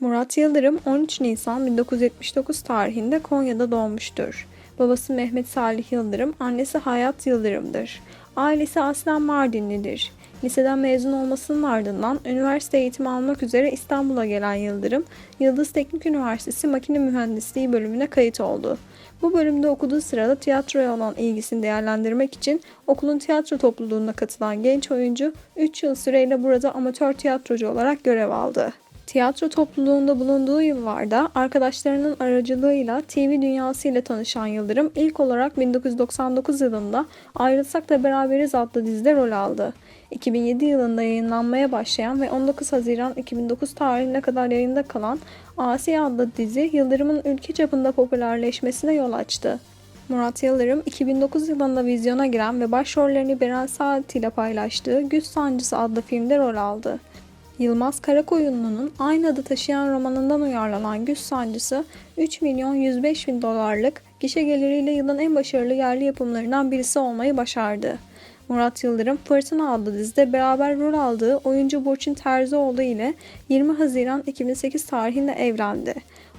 Murat Yıldırım 13 Nisan 1979 tarihinde Konya'da doğmuştur. Babası Mehmet Salih Yıldırım, annesi Hayat Yıldırım'dır. Ailesi aslen Mardinlidir. Liseden mezun olmasının ardından üniversite eğitimi almak üzere İstanbul'a gelen Yıldırım, Yıldız Teknik Üniversitesi Makine Mühendisliği bölümüne kayıt oldu. Bu bölümde okuduğu sırada tiyatroya olan ilgisini değerlendirmek için okulun tiyatro topluluğuna katılan genç oyuncu 3 yıl süreyle burada amatör tiyatrocu olarak görev aldı. Tiyatro topluluğunda bulunduğu yıllarda arkadaşlarının aracılığıyla TV dünyasıyla tanışan Yıldırım ilk olarak 1999 yılında Ayrılsak da Beraberiz adlı dizide rol aldı. 2007 yılında yayınlanmaya başlayan ve 19 Haziran 2009 tarihine kadar yayında kalan Asi adlı dizi Yıldırım'ın ülke çapında popülerleşmesine yol açtı. Murat Yıldırım 2009 yılında vizyona giren ve başrollerini Beren Saat ile paylaştığı Güç Sancısı adlı filmde rol aldı. Yılmaz Karakoyunlu'nun aynı adı taşıyan romanından uyarlanan Güç Sancısı 3 milyon 105 bin dolarlık gişe geliriyle yılın en başarılı yerli yapımlarından birisi olmayı başardı. Murat Yıldırım Fırtına adlı dizide beraber rol aldığı oyuncu Burçin Terzioğlu ile 20 Haziran 2008 tarihinde evlendi.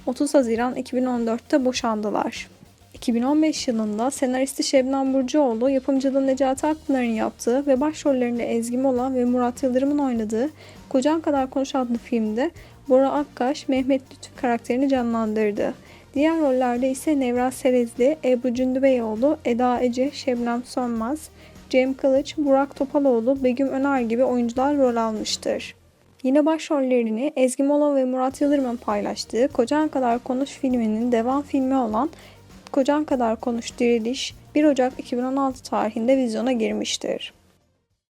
30 Haziran 2014'te boşandılar. 2015 yılında senaristi Şebnem Burcuoğlu, yapımcılığı Necati Akpınar'ın yaptığı ve başrollerinde Ezgi Mola ve Murat Yıldırım'ın oynadığı Kocan Kadar Konuş adlı filmde Bora Akkaş, Mehmet Lütfü karakterini canlandırdı. Diğer rollerde ise Nevra Serezli, Ebru Cündübeyoğlu, Eda Ece, Şebnem Sönmez, Cem Kılıç, Burak Topaloğlu, Begüm Öner gibi oyuncular rol almıştır. Yine başrollerini Ezgi Mola ve Murat Yıldırım'ın paylaştığı Kocan Kadar Konuş filminin devam filmi olan Kocan Kadar Konuş Diriliş 1 Ocak 2016 tarihinde vizyona girmiştir.